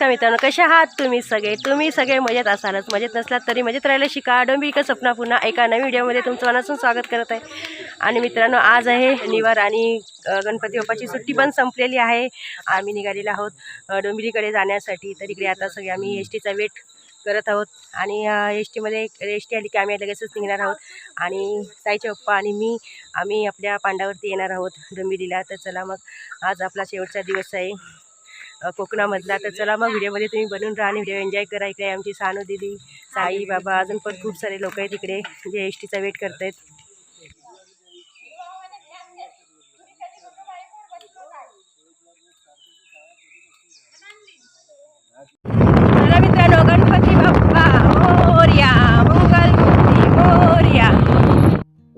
नमस्कार मित्रांनो कसे आहात तुम्ही सगळे? तुम्ही सगळे मजेत असालच. मजेत नसलात तरी मजेत राहायला शिका. डोंबिक स्वप्न पुन्हा एका नवीन व्हिडिओमध्ये तुमचं मनासून स्वागत करत आहे. आणि मित्रांनो आज आहे शनिवार आणि गणपती बाप्पाची सुट्टी पण संपलेली आहे. आम्ही निघालेलो आहोत अ, डोंबिवलीकडे जाण्यासाठी. तर इकडे आता सगळे आम्ही एस टीचा वेट करत आहोत. आणि एस टीमध्ये एस टी आली की आम्ही लगेचच निघणार आहोत. आणि साईचे पप्पा आणि मी आम्ही आपल्या पांडावरती येणार आहोत डोंबिवलीला. तर चला मग आज आपला शेवटचा दिवस आहे. कोकणामधला. तर चला मग व्हिडिओमध्ये तुम्ही बनून राहा आणि व्हिडिओ एन्जॉय करा. इकडे आमची सानू दिदी साई बाबा अजून पण खूप सारे लोक आहेत इकडे. जे एस टीचा वेट करत आहेत Thank you गणपती बाप्पा मोरया मंगलमूर्ती मोरया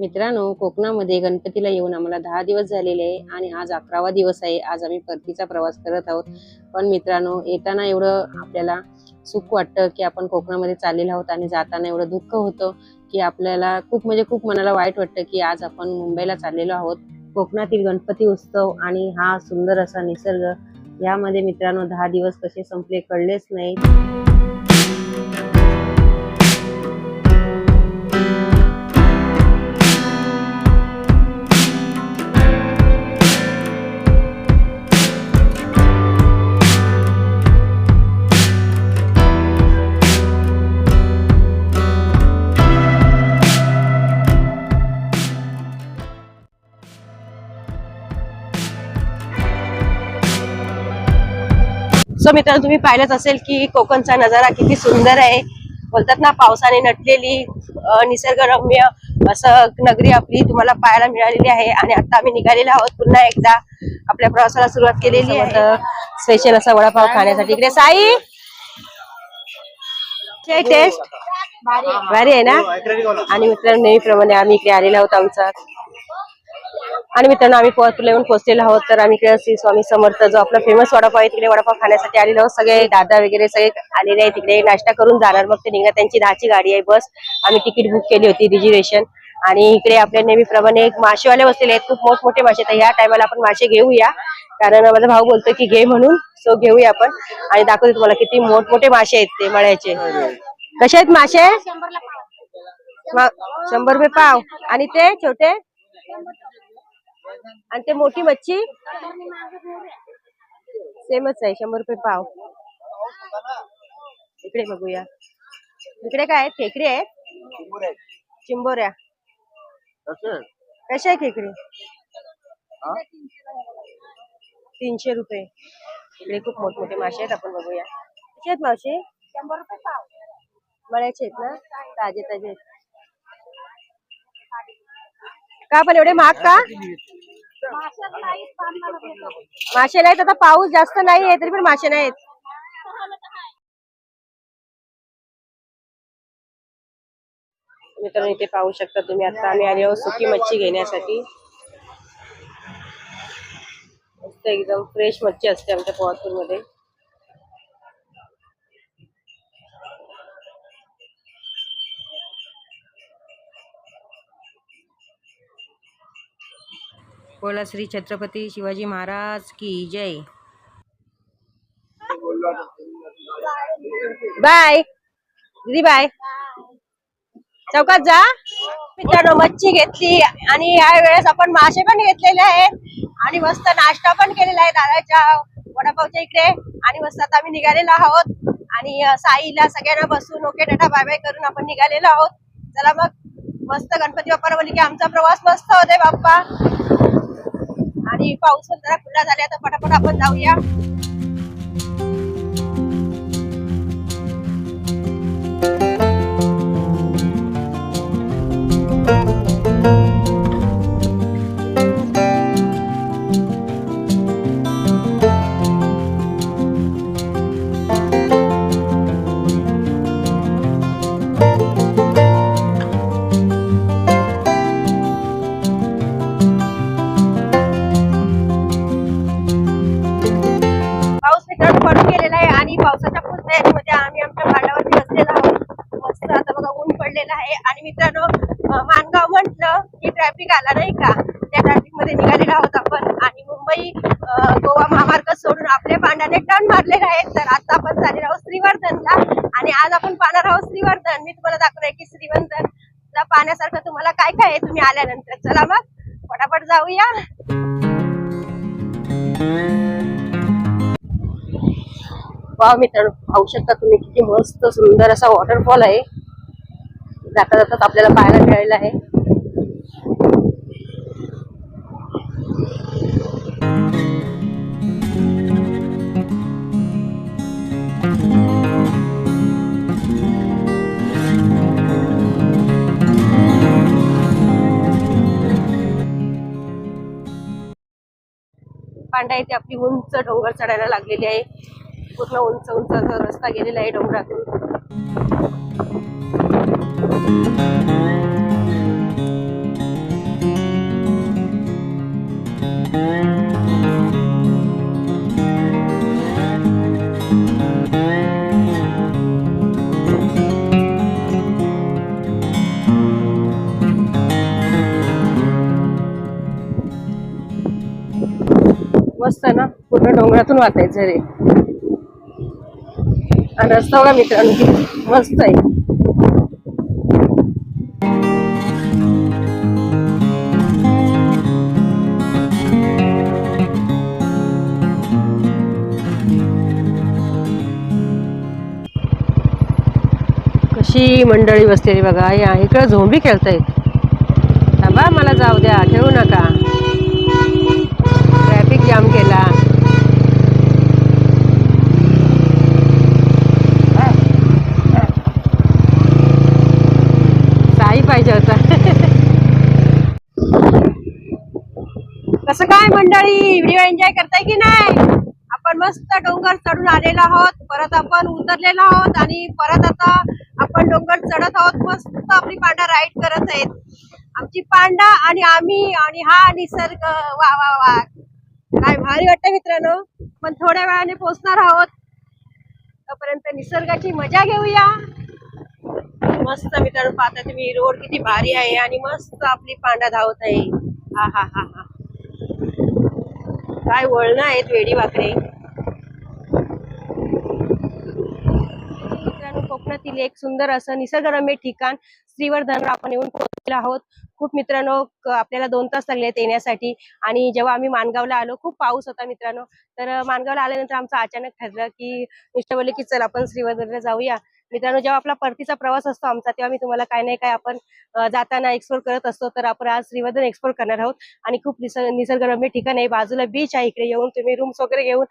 मित्रांनो कोकणामध्ये गणपतीला येऊन आम्हाला दहा दिवस झालेले आहे आणि आज अकरावा दिवस आहे. आज आम्ही परतीचा प्रवास करत आहोत. पण मित्रांनो येताना एवढं आपल्याला सुख वाटतं की आपण कोकणामध्ये चाललेलो आहोत आणि जाताना एवढं दुःख होतं की आपल्याला खूप म्हणजे खूप मनाला वाईट वाटतं की आज आपण मुंबईला चाललेलो आहोत. कोकणातील गणपती उत्सव आणि हा सुंदर असा निसर्ग यामध्ये मित्रांनो दहा दिवस कसे संपले कळलेच नाही. सो मित्रांनो तुम्ही पाहिलंच असेल की कोकणचा नजारा किती सुंदर आहे. बोलतात ना पावसाने नटलेली निसर्गरम्य असं नगरी आपली तुम्हाला पाहायला मिळालेली आहे. आणि आता आम्ही निघालेलो आहोत पुन्हा एकदा. आपल्या प्रवासाला सुरुवात केलेली आहे. स्पेशल असा वडापाव खाण्यासाठी. इकडे साई! टेस्ट भारी आहे. ना? आणि मित्रांनो नेहमीप्रमाणे आम्ही इकडे आलेलो आहोत आमचा. आणि मित्रांनो आम्ही पोहतला येऊन पोहोचलेलो आहोत. तर आम्ही इकडे श्री स्वामी समर्थ जो आपला फेमस वडापाव आहे तिकडे वडापाव खाण्यासाठी आलेलो आहोत. सगळे दादा वगैरे सगळे आलेले आहेत तिकडे. नाश्ता करून जाणार. मग ते निघणार. त्यांची दहाची गाडी आहे बस. आम्ही तिकीट बुक केली होती रिझर्वेशन आणि इकडे आपल्या नेहमीप्रमाणे एक मासेवाले बसलेले आहेत. खूप मोठमोठे मासे तर ह्या टायमाला आपण मासे घेऊया. कारण माझा भाऊ बोलतो की घे म्हणून. सो घेऊया आपण. आणि दाखवते तुम्हाला किती मोठमोठे मासे आहेत ते मळ्याचे. कसे आहेत मासे? शंभर रुपये पाव. आणि ते छोटे? आणि ते मोठी मच्छी सेमच आहे शंभर रुपये पाव. इकडे बघूया. इकडे काय आहेत? खेकडे आहेत? चिंबोऱ्या कशा आहे खेकडे? तीनशे रुपये. इकडे खूप मोठमोठे मासे आहेत आपण बघूया. कसे आहेत मासे शंभर रुपये पाव. मळ्याचे आहेत ना? ताजे ताजे आहेत. का पण एवढे महाग का? मासे नाहीत आता पाऊस जास्त नाही आहे तरी पण मासे नाहीत. मित्रांनो इथे पाहू शकता तुम्ही आता आम्ही आले आहोत सुकी मच्छी घेण्यासाठी. मस्त एकदम फ्रेश मच्छी असते आमच्या पोहातूर बोला श्री छत्रपती शिवाजी महाराज की जय. बाय. दीदी बाय. चौकात जा. मित्रांनो मच्छी घेतली आणि या वेळेस आपण मासे पण घेतलेले आहेत. आणि मस्त नाश्ता पण केलेला आहे दादाच्या वडापावच्या इकडे. आणि मस्त आता आम्ही निघालेलो आहोत. आणि साईला सगळ्यांना बसून ओके टाटा बाय बाय करून आपण निघालेलो आहोत. चला मग. मस्त गणपती बाप्पा बोलली की आमचा प्रवास मस्त होते बाप्पा. आणि पाऊस पण जरा खुला झाला तर पटापट आपण जाऊया Thank you. पडून गेलेला आहे आणि पावसाच्या फुल म्हणजे आम्ही आमच्या भांडावरती बसलेलो आहोत. मस्त आता बघा ऊन पडलेलं आहे. आणि मित्रांनो माणगाव म्हटलं की ट्रॅफिक आला नाही का? त्या ट्रॅफिकमध्ये निघालेलो आहोत आपण. आणि मुंबई गोवा महामार्ग सोडून आपल्या पांड्याने टर्न मारलेला आहे. तर आता आणि आज आपण पाहणार आहोत श्रीवर्धन. मी तुम्हाला दाखवणार की श्रीवर्धन पाहण्यासारखं तुम्हाला काय काय आहे तुम्ही आल्यानंतर. चला मग फटाफट जाऊया. वा मित्रांनो पाहू शकता तुम्ही. किती मस्त सुंदर असा वॉटरफॉल आहे. जाता जातात आपल्याला पाहायला मिळालेला आहे. पांडा येथे आपली उंच डोंगर चढायला लागलेली आहे. पूर्ण उंच उंच असा रस्ता गेलेला आहे डोंगरातून. मस्त ना पूर्ण डोंगरातून वाचायचं रे. रस्ता बघा मित्रांनो किती मस्त आहे. कशी मंडळी बसलेली बघा या इकडं झोंबी खेळतायत. थांबा मला जाऊ द्या ठेवू नका. ट्रॅफिक जाम केला साई पाहिजे होता कसं काय मंडळी? व्हिडिओ एन्जॉय करताय की नाही? आपण मस्त डोंगर चढून आलेलो आहोत. परत आपण उतरलेलो आहोत आणि परत आता आपण डोंगर चढत आहोत. मस्त आपली पांडा राईड करत आहेत. आमची पांडा आणि आम्ही आणि हा निसर्ग. वा वा वा. काय भारी वाटतं मित्रांनो. पण थोड्या वेळाने पोहोचणार आहोत. तोपर्यंत निसर्गाची मजा घेऊया. मस्त मित्रांनो पाहता तुम्ही. रोड किती भारी आहे आणि मस्त आपली पांडा धावत आहे. हा हा हा हा. काय वळणं आहेत वेडी वाकडे मित्रांनो कोकणातील एक सुंदर असं निसर्गरम्य ठिकाण श्रीवर्धनवर आपण येऊन पोहोचलेलो आहोत. खूप मित्रांनो आपल्याला दोन तास लागले येण्यासाठी आणि जेव्हा आम्ही माणगावला आलो खूप पाऊस होता मित्रांनो. तर माणगावला आल्यानंतर आमचं अचानक ठरलं की मिस्टर बोलले की चल आपण श्रीवर्धनला जाऊया. मित्रांनो जेव्हा आपला परतीचा प्रवास असतो आमचा तेव्हा मी तुम्हाला काय नाही काय आपण जाताना एक्सप्लोर करत असतो. तर आपण आज श्रीवर्धन एक्सप्लोर करणार आहोत आणि खूप निसर्ग निसर्गरम्य ठिकाण आहे. बाजूला बीच आहे इकडे. येऊन तुम्ही रूम्स वगैरे घेऊन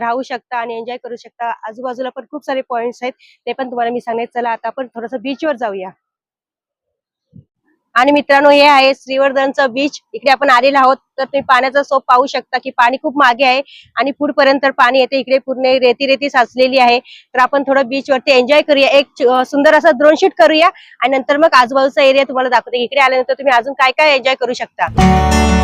राहू शकता आणि एन्जॉय करू शकता. आजूबाजूला पण खूप सारे पॉईंट्स आहेत. ते पण तुम्हाला मी सांगेन. चला आता आपण थोडंसं बीचवर जाऊया. आणि मित्रांनो हे आहे श्रीवर्धनचं बीच इकडे आपण आलेलो आहोत. तर तुम्ही पाण्याचा सोप पाहू शकता की पाणी खूप मागे आहे आणि पुढपर्यंत पाणी येते. इकडे पूर्ण रेती रेती साचलेली आहे. तर आपण थोडं बीच वरती एन्जॉय करूया. एक सुंदर असं ड्रोन शूट करूया. आणि नंतर मग आजूबाजूचा एरिया तुम्हाला दाखवते. इकडे आल्यानंतर तुम्ही अजून काय काय एन्जॉय करू शकता.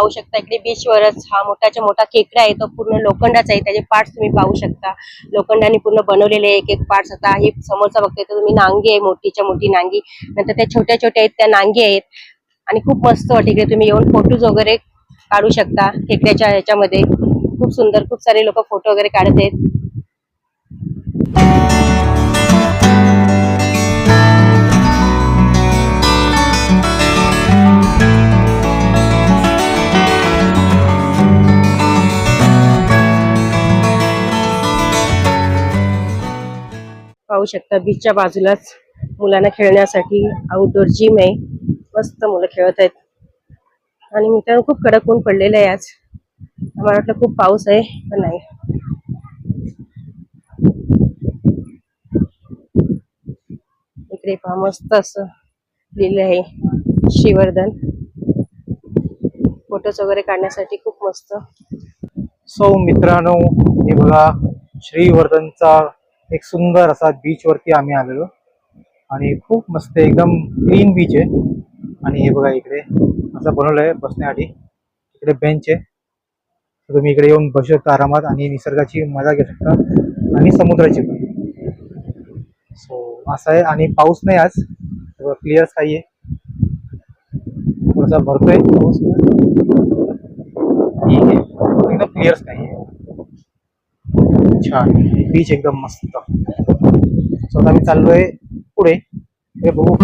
पाहू शकता. इकडे बीचवरच हा मोठाच्या मोठा खेकडा आहे तो पूर्ण लोखंडाचा आहे. त्याचे पार्ट्स तुम्ही पाहू शकता. लोखंडाने पूर्ण बनवलेले एक एक पार्ट्स आता. हे समोरचा बघताय तर तुम्ही नांगी आहे मोठीच्या मोठी नांगी. नंतर त्या छोट्या छोट्या आहेत त्या नांगी आहेत. आणि खूप मस्त वाटते. इकडे तुम्ही येऊन फोटोज वगैरे काढू शकता खेकड्याच्या ह्याच्यामध्ये. खूप सुंदर खूप सारे लोक फोटो वगैरे काढत आहेत. पाहू शकता. बीचच्या बाजूलाच मुलांना खेळण्यासाठी आउटडोर जिम आहे. मस्त मुलं खेळत आहेत. आणि मित्रांनो खूप कडक ऊन पडलेलं आहे आज. मला वाटलं खूप पाऊस आहे पण नाही. इकडे पहा मस्त असं लिहिलं आहे श्रीवर्धन. फोटोज वगैरे काढण्यासाठी खूप मस्त. सो मित्रांनो हे बघा श्रीवर्धनचा एक सुंदर असा बीच वरती आम्ही आलेलो. आणि खूप मस्त एकदम क्लीन बीच आहे. आणि हे बघा इकडे असं बनवलं आहे बसण्यासाठी. इकडे बेंच आहे. तुम्ही इकडे येऊन बसू शकता आरामात आणि निसर्गाची मजा घेऊ शकता. आणि समुद्राची पण. सो असं आहे आणि पाऊस नाही आज. क्लिअर काही आहे. थोडासा भरतोय पाऊस. ठीक आहे. एकदम क्लिअर स्काय आहे. छान बीच एकदम मस्त. सो आता मी चाललोय पुढे. हे बघू.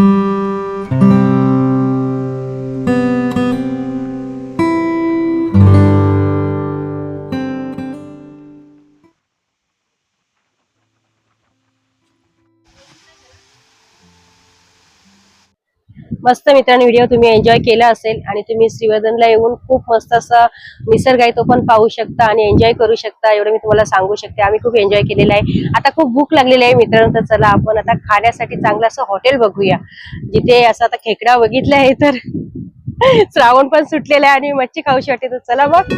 मस्त मित्रांनो व्हिडिओ तुम्ही एन्जॉय केला असेल आणि तुम्ही श्रीवर्धनला येऊन खूप मस्त असं निसर्ग आहे तो पण पाहू शकता आणि एन्जॉय करू शकता. एवढं मी तुम्हाला सांगू शकते. आम्ही खूप एन्जॉय केलेला आहे. आता खूप भूक लागलेली आहे मित्रांनो तर चला आपण आता खाण्यासाठी चांगलं असं हॉटेल बघूया. जिथे असं आता खेकडा बघितला आहे तर श्रावण पण सुटलेला आहे आणि मच्छी खाऊशी वाटते तर चला मग.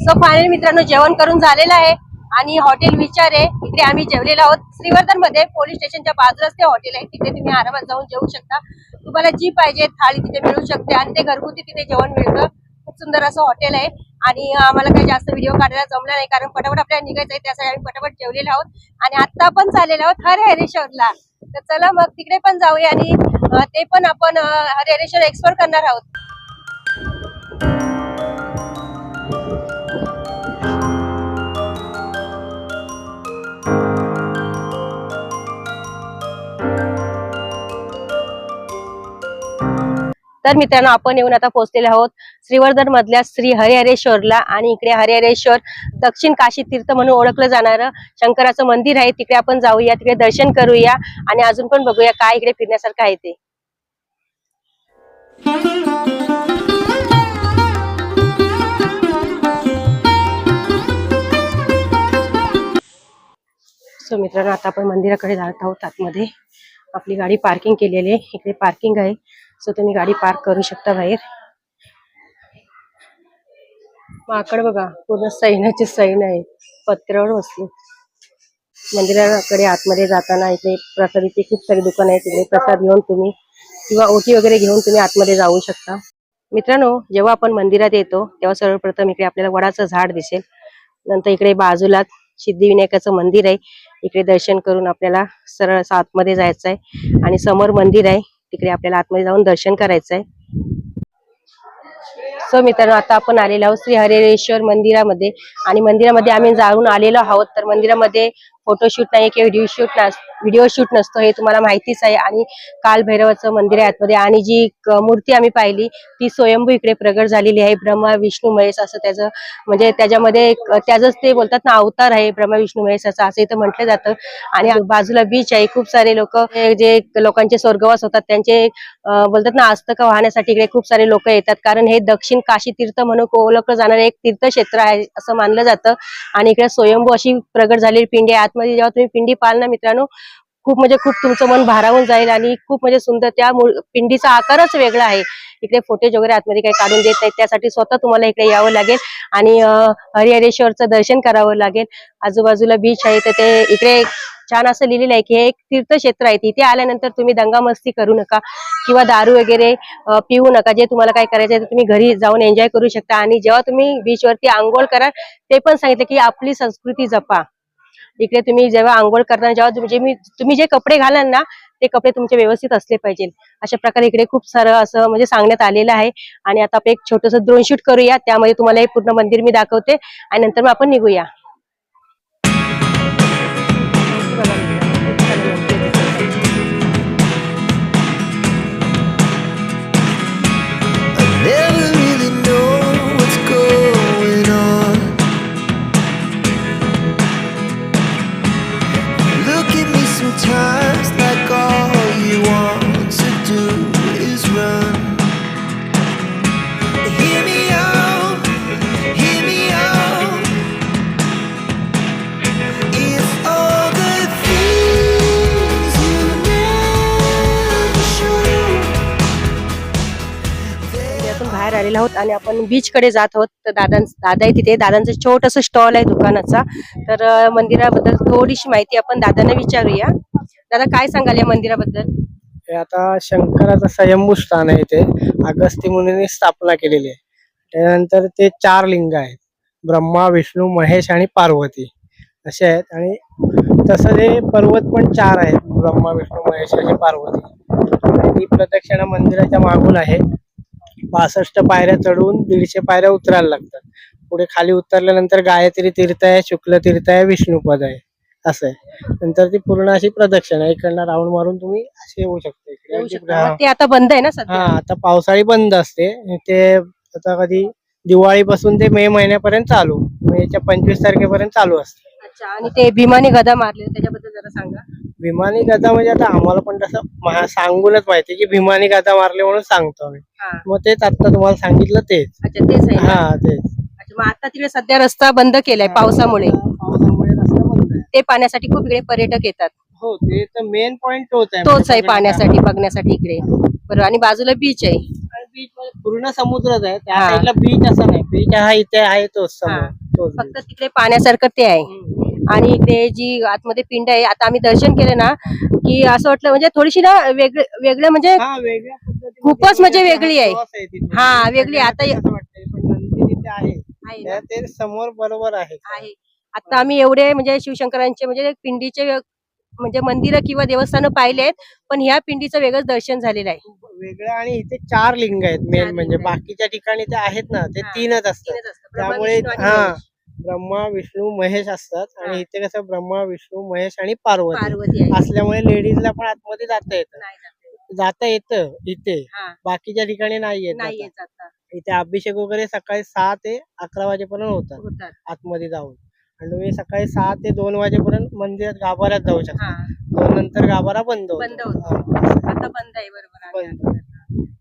सो फायनल मित्रांनो जेवण करून झालेलं आहे. आणि हॉटेल विचार आहे इकडे आम्ही जेवलेलो आहोत. श्रीवर्धनमध्ये पोलीस स्टेशनच्या बाजूलाच ते हॉटेल आहे. तिथे तुम्ही आरामात जाऊन जेवू शकता. तुम्हाला जी पाहिजे थाळी तिथे मिळू शकते आणि ते घरगुती तिथे जेवण मिळतं. खूप सुंदर असं हॉटेल आहे. आणि आम्हाला काही जास्त व्हिडिओ काढायला जमला नाही कारण पटापट आपल्याला निघायचं आहे त्यासाठी आम्ही पटापट जेवलेलो आहोत. आणि आता पण चाललेलो आहोत हरे हरेश्वरला तर चला मग तिकडे पण जाऊया आणि ते पण आपण अं, हरे हरेश्वर एक्सप्लोर करणार आहोत. तर मित्रांनो आपण येऊन आता पोहोचलेले आहोत श्रीवर्धन मधल्या श्री हरिहरेश्वरला आणि इकडे हरिहरेश्वर दक्षिण काशी तीर्थ म्हणून ओळखलं जाणारं शंकराचं मंदिर आहे. तिकडे आपण जाऊया तिकडे दर्शन करूया आणि अजून पण बघूया काय इकडे फिरण्यासारखं आहे ते. सो मित्रांनो आता आपण मंदिराकडे जात आहोत. आतमध्ये आपली गाडी पार्किंग केलेली आहे. इकडे पार्किंग आहे. सो तुम्ही गाडी पार्क करू शकता बाहेर. माकड बघा पूर्ण सैन्याची सैन आहे पत्र्यावर बसले. मंदिराकडे आतमध्ये जाताना इकडे प्रसादीचे खूप सारी दुकान आहेत. तिकडे प्रसाद घेऊन तुम्ही किंवा ओटी वगैरे घेऊन तुम्ही आतमध्ये जाऊ शकता. मित्रांनो जेव्हा आपण मंदिरात येतो तेव्हा सर्वप्रथम इकडे आपल्याला वडाचं झाड दिसेल. नंतर इकडे बाजूला सिद्धिविनायकाचं मंदिर आहे. इकडे दर्शन करून आपल्याला सरळ असं आतमध्ये जायचं आहे आणि समोर मंदिर आहे. तिकडे आपल्याला आतमध्ये जाऊन दर्शन करायचं आहे सो मित्रांनो आता आपण आलेलो आहोत श्री हरेश्वर मंदिरामध्ये. आणि मंदिरामध्ये आम्ही जाऊन आलेलो आहोत. तर मंदिरामध्ये फोटोशूट नाही किंवा व्हिडिओ शूट व्हिडिओ शूट नसतो हे तुम्हाला माहितीच आहे. आणि काल भैरवाचं मंदिर आहे आतमध्ये. आणि जी मूर्ती आम्ही पाहिली ती स्वयंभू इकडे प्रगट झालेली आहे. ब्रह्मा विष्णू महेश असं त्याचं म्हणजे त्याच्यामध्ये त्याचंच ते बोलतात ना अवतार आहे ब्रह्मा विष्णू महेश असं. असं इथं म्हटलं जातं. आणि बाजूला बीच आहे. खूप सारे लोक जे लोकांचे स्वर्गवास होतात त्यांचे बोलतात ना आस्तक वाहण्यासाठी इकडे खूप सारे लोक येतात. कारण हे दक्षिण काशी तीर्थ म्हणून ओळखलं जाणारं एक तीर्थक्षेत्र आहे असं मानलं जातं. आणि इकडे स्वयंभू अशी प्रगट झालेली पिंडी आहे. मध्ये जेव्हा तुम्ही पिंडी पाल ना मित्रांनो खूप म्हणजे खूप तुमचं मन भारावून जाईल आणि खूप म्हणजे सुंदर त्या पिंडीचा आकारच वेगळा आहे. इकडे फोटेज वगैरे आतमध्ये काही काढून देत नाही त्यासाठी स्वतः तुम्हाला इकडे यावं लागेल आणि हरिहरेश्वरचं दर्शन करावं लागेल. आजूबाजूला बीच आहे तर ते इकडे छान असं लिहिलेलं आहे की हे एक तीर्थक्षेत्र आहे. तिथे आल्यानंतर तुम्ही दंगामस्ती करू नका किंवा दारू वगैरे पिऊ नका. जे तुम्हाला काय करायचं आहे तुम्ही घरी जाऊन एन्जॉय करू शकता. आणि जेव्हा तुम्ही बीचवरती आंघोळ कराल ते पण सांगितलं की आपली संस्कृती जपा. इकडे तुम्ही जेव्हा आंघोळ करताना जेव्हा तुम्ही जे मी तुम्ही जे कपडे घालाल ना ते कपडे तुमचे व्यवस्थित असले पाहिजे. अशा प्रकारे इकडे खूप सारं असं म्हणजे सांगण्यात आलेलं आहे. आणि आता आपण एक छोटस ड्रोन शूट करूया. त्यामध्ये तुम्हाला हे पूर्ण मंदिर मी दाखवते. आणि नंतर मग आपण निघूया. आहोत आणि आपण बीच कडे जात आहोत. तर दादां दादा आहे तिथे. दादांचं छोटस स्टॉल आहे दुकानाचा. तर मंदिराबद्दल थोडीशी माहिती आपण दादांना विचारूया. दादा काय सांगाल या मंदिराबद्दल? हे आता शंकराचं स्वयंभू स्थान आहे इथे. अगस्ती मुनीने स्थापना केलेली आहे. त्यानंतर ते चार लिंग आहेत. ब्रह्मा विष्णू महेश आणि पार्वती. असे आहेत. आणि तसं हे पर्वत पण चार आहेत. ब्रह्मा विष्णू महेश आणि पार्वती. ही प्रदक्षिणा मंदिराच्या मागून आहे. पासष्ट पायऱ्या चढून दीडशे पायऱ्या उतरायला लागतात. पुढे खाली उतरल्यानंतर गायत्री तीर्थ आहे शुक्ल तीर्थ आहे विष्णुपद आहे. असं आहे. नंतर ती पूर्ण अशी प्रदक्षिणा आहे. इकडनं राऊंड मारून तुम्ही असे येऊ शकता ते आता बंद आहे ना हा आता पावसाळी बंद असते. ते आता कधी दिवाळीपासून ते मे महिन्यापर्यंत चालू. मेच्या पंचवीस तारखेपर्यंत चालू असते. अच्छा आणि ते भीमाने गदा मारले त्याच्याबद्दल जरा सांगा. भीमानी गदा म्हणजे आता आम्हाला पण तसं महा- सांगूनच माहिती की भीमानी गदा मारले म्हणून सांगतो आम्ही हा. मग तेच आता तुम्हाला सांगितलं तेच. अच्छा तेच आहे? हा तेच. अच्छा मग आता तिकडे सध्या रस्ता बंद केलाय पावसामुळे. पावसामुळे रस्ता बंद आहे. ते पाण्यासाठी खूप इकडे पर्यटक येतात. हो ते तर मेन पॉइंट तोच आहे. तोच आहे म्हणजे पाण्यासाठी बघण्यासाठी इकडे. बरोबर आणि बाजूला बीच आहे. बीच पूर्ण समुद्रच आहे. त्या हा. साईडला बीच असं नाही. बीच हा इथे आहे तोच समोर हा. तोच फक्त. तिकडे पाण्यासारखं ते आहे. आणि इकडे जी आतमध्ये पिंड आहे आता आम्ही दर्शन केलं ना की असं वाटलं म्हणजे थोडीशी ना वेगळं वेगळं म्हणजे हा खूपच म्हणजे वेगळी आहे. हा, वेगळी. आता आहे समोर बरोबर आहे आता आम्ही एवढे म्हणजे शिवशंकरांचे म्हणजे पिंडीचे म्हणजे मंदिरं किंवा देवस्थान पाहिलेत पण ह्या पिंडीचं वेगळंच दर्शन झालेलं आहे वेगळं आणि इथे चार लिंग आहेत मेन म्हणजे आहेत. बाकीच्या ठिकाणी ते आहेत ना ते. तीनच असतात त्यामुळे हा. ब्रह्मा विष्णू महेश असतात. आणि इथे कसं ब्रह्मा विष्णू महेश आणि पार्वती पार्वती आहे असल्यामुळे लेडीजला पण आतमध्ये जाता येतं नाही जात. जाता येतं इथे हा, बाकीच्या ठिकाणी नाही येत नाही जाता. येत आता इथे अभिषेक वगैरे सकाळी सहा ते अकरा वाजेपर्यंत होतात होतात आतमध्ये जाऊन आणि तुम्ही सकाळी सहा ते दोन वाजेपर्यंत मंदिरात गाभाऱ्यात जाऊ शकता हा दोन नंतर गाभारा बंद होतो. बंद होतो. हा. आता बंद आहे बरोबर आहे. बंद.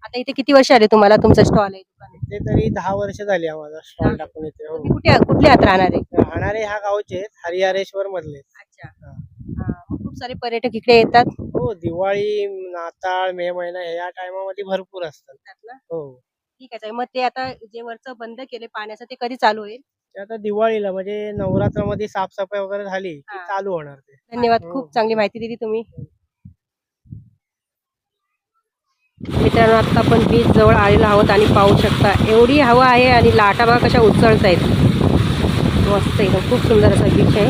आता इथे किती वर्ष आले तुम्हाला तुमचं स्टॉल आहे? ते तरी दहा वर्ष झाली आम्हाला स्टॉल टाकून इथे हो. कुठे कुठल्या आत राहणार राहणारे ह्या गावचे आहेत, हरिहरेश्वर मधले अच्छा. हा. हा, मग खूप सारे पर्यटक इकडे येतात. हो दिवाळी नाताळ मे महिना या टायमामध्ये भरपूर असतात. हो. ठीक आहे मग ते आता जे वरचं बंद केले पाण्याचं ते कधी चालू होईल? ते आता दिवाळीला म्हणजे नवरात्रामध्ये साफसफाई वगैरे झाली की हा. चालू होणार ते. धन्यवाद. हो. खूप चांगली माहिती दिली तुम्ही. मित्रांनो आत्ता आपण बीच जवळ आलेलो आहोत आणि पाहू शकता एवढी हवा आहे आणि लाटा बघा कशा उचलत आहेत. मस्त एकदम खूप सुंदर असा बीच आहे.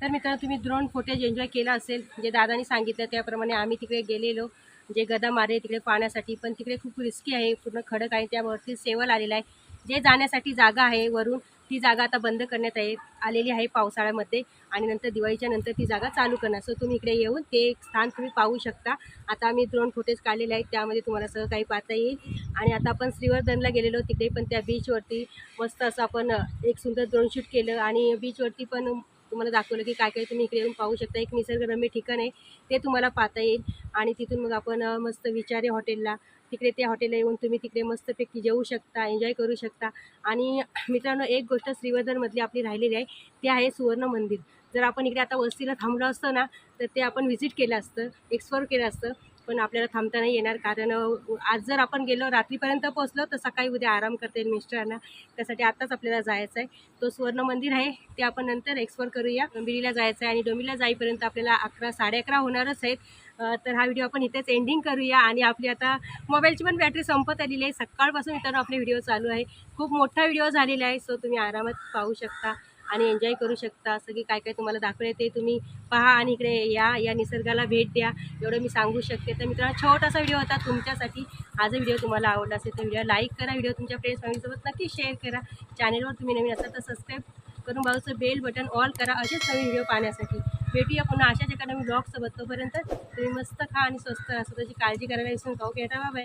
तर मित्रांनो तुम्ही ड्रोन फुटेज एन्जॉय केला असेल जे दादानी सांगितलं त्याप्रमाणे आम्ही तिकडे गेलेलो. जे गदा मारे तिकडे पाहण्यासाठी पण तिकडे खूप रिस्की आहे पूर्ण खडक आहे त्यावरती सेवल आलेला आहे. जे जाण्यासाठी जागा आहे वरून ती जागा आता बंद करण्यात आहे आलेली आहे पावसाळ्यामध्ये आणि नंतर दिवाळीच्या नंतर ती जागा चालू करणार. सो तुम्ही इकडे येऊन ते स्थान तुम्ही पाहू शकता. आता आम्ही ड्रोन फोटेज काढलेले आहेत त्यामध्ये तुम्हाला सगळं काही पाहता येईल. आणि आता आपण श्रीवर्धनला गेलेलो तिकडे पण त्या बीचवरती मस्त असं आपण एक सुंदर ड्रोन शूट केलं आणि बीचवरती पण तुम्हाला दाखवलं की काय काय तुम्ही इकडे येऊन पाहू शकता. एक निसर्गरम्य ठिकाण आहे ते तुम्हाला पाहता येईल. आणि तिथून मग आपण मस्त विचारे हॉटेलला. तिकडे त्या हॉटेलला येऊन तुम्ही तिकडे मस्तपैकी जेवू शकता एन्जॉय करू शकता. आणि मित्रांनो एक गोष्ट श्रीवर्धनमधली आपली राहिलेली आहे ते आहे सुवर्ण मंदिर. जर आपण इकडे आता वस्तीला थांबलो असतं ना तर ते आपण व्हिजिट केलं असतं एक्सप्लोर केलं असतं. पण आपल्याला थांबता नाही येणार. कारण आज जर आपण गेलो रात्रीपर्यंत पोहोचलो तर सकाळी उद्या आराम करता येईल मिस्टरांना त्यासाठी आत्ताच आपल्याला जायचं आहे. तो सुवर्ण मंदिर आहे ते आपण नंतर एक्सप्लोर करूया. डोंबिवलीला जायचं आहे आणि डोंबिवलीला जाईपर्यंत आपल्याला अकरा साडे अकरा होणारच आहेत. तर हा व्हिडिओ आपण इथेच एंडिंग करूया आणि आपली आता मोबाईलची पण बॅटरी संपत आलेली आहे. सकाळपासून मित्रांनो आपले व्हिडिओ चालू आहे. खूप मोठा व्हिडिओ झालेला आहे सो तुम्ही आरामात पाहू शकता. आणि एन्जॉय करू शकता. सगळी काय काय तुम्हाला दाखवले ते तुम्ही पहा आणि इकडे या या निसर्गाला भेट द्या. एवढं मी सांगू शकते. तर मित्रांनो छोटासा व्हिडिओ होता तुमच्यासाठी. हा जर व्हिडिओ तुम्हाला आवडला असेल तर व्हिडिओ लाईक करा. व्हिडिओ तुमच्या फ्रेंड्स फॅमिलीसोबत नक्की शेअर करा. चॅनलवर तुम्ही नवीन असाल तर सबस्क्राईब करून बाजूचं बेल बटन ऑल करा. असेच नवीन व्हिडिओ पाहण्यासाठी. भेटूया पुन्हा अशाच एका नवीन ब्लॉगसोबत तोपर्यंत तुम्ही मस्त खा आणि स्वस्त असं त्याची काळजी करायला विसरून खाऊ घेता बाय